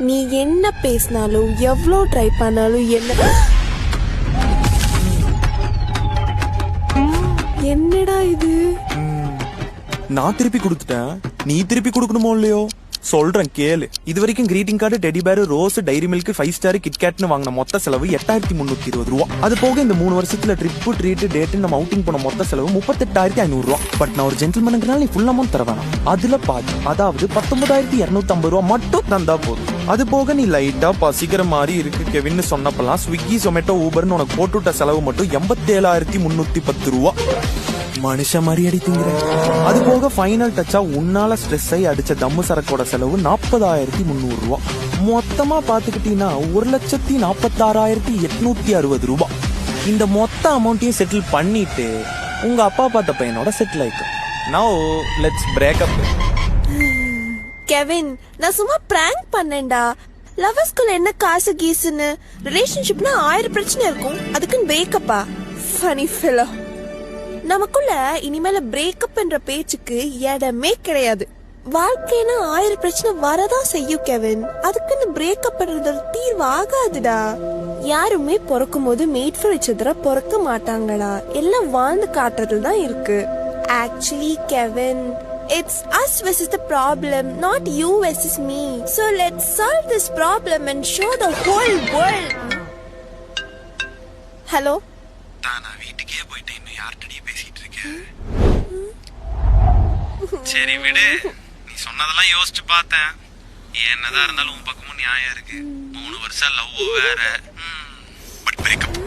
நீ என்ன பேசினாலும் எவ்வளோ ட்ரை பண்ணாலும் என்ன என்னடா இது? நான் திருப்பி கொடுத்துட்டேன். நீ திருப்பி கொடுக்கணுமோ இல்லையோ? சொல்றேன் கேளு. இது வரைக்கும் greeting card teddy bear rose dairy milk five star கிட்கேட்னு வாங்கின மொத்த செலவு எட்டாயிரத்தி முன்னூத்தி இருபது ரூபா. அது போக இந்த மூணு வருஷத்துல ட்ரிப்பு ட்ரீட் டேட் நம்ம அவுட்டிங் போன மொத்த செலவு முப்பத்தெட்டாயிரத்தி ஐநூறு ரூபா. பட் நான் ஒரு ஜென்டில்மேனுக்குனால நீ ஃபுல் அமௌண்ட் தர வேணாம். அதுல பாதி அதாவது பத்தொன்பதாயிரத்தி இருநூத்தி ஐம்பது ரூபா மட்டும் தந்தா போதும். அது போக நீ லைட்டா பசிக்கிற மாதிரி இருக்கு கெவின்னு சொன்னப்பெல்லாம் ஸ்விக்கி ஜொமேட்டோ ஊபர்னு உனக்கு போட்டுவிட்ட செலவு மட்டும் எண்பத்தேழாயிரத்தி முன்னூத்தி பத்து ரூபா. மனுஷ மாதிரி அடித்தீங்க அது போக ஃபைனல் டச்சா உன்னால ஸ்ட்ரெஸ் ஆகி அடிச்ச தம்மு சரக்கோட செலவு நாற்பதாயிரத்தி முந்நூறு ரூபா மொத்தமா பாத்துக்கிட்டீங்கன்னா ஒரு லட்சத்தி நாற்பத்தாறாயிரத்தி எட்நூத்தி அறுபது ரூபா. இந்த மொத்த அமௌண்ட்டையும் செட்டில் பண்ணிட்டு உங்க அப்பா பார்த்த பையனோட settle ஆயிக்கும் now let's break up Kevin நான் சும்மா பிராங்க் பண்ணேன்டா. லவர்ஸ்குள்ள என்ன காசு கீசுன்னு. ரிலேஷன்ஷிப்னா ஆயிரம் பிரச்சனை இருக்கும். அதுக்குன்னு பிரேக்கப்பா ஃபனி ஃபெலோ நமக்குள்ள இனிமேல பிரேக்கப் என்ற பேச்சுக்கு இடமே கிடையாது. வாழ்க்கைனா ஆயிரம் பிரச்சனை வரதான் செய்யும் கெவின். அதுக்குன்னு பிரேக்கப் பண்றது தீர்வு ஆகாதுடா. யாருமே பிறக்கும் போது மேட் ஃபார் each பிறக்க மாட்டாங்களா? எல்லாம் வாழ்ந்து காட்டுறது தான் இருக்கு. Actually Kevin it's us versus the problem not you versus me. So let's solve this problem and show the whole world. Hello யார்கிட்டயே பேசிட்டு இருக்கேன் சரி விடு. நீ சொன்னதெல்லாம் யோசிச்சு பார்த்தேன். என்னதான் இருந்தாலும் உன் பக்கமும் நியாயம் இருக்கு. மூணு வருஷம் லவ் வேற. But breakup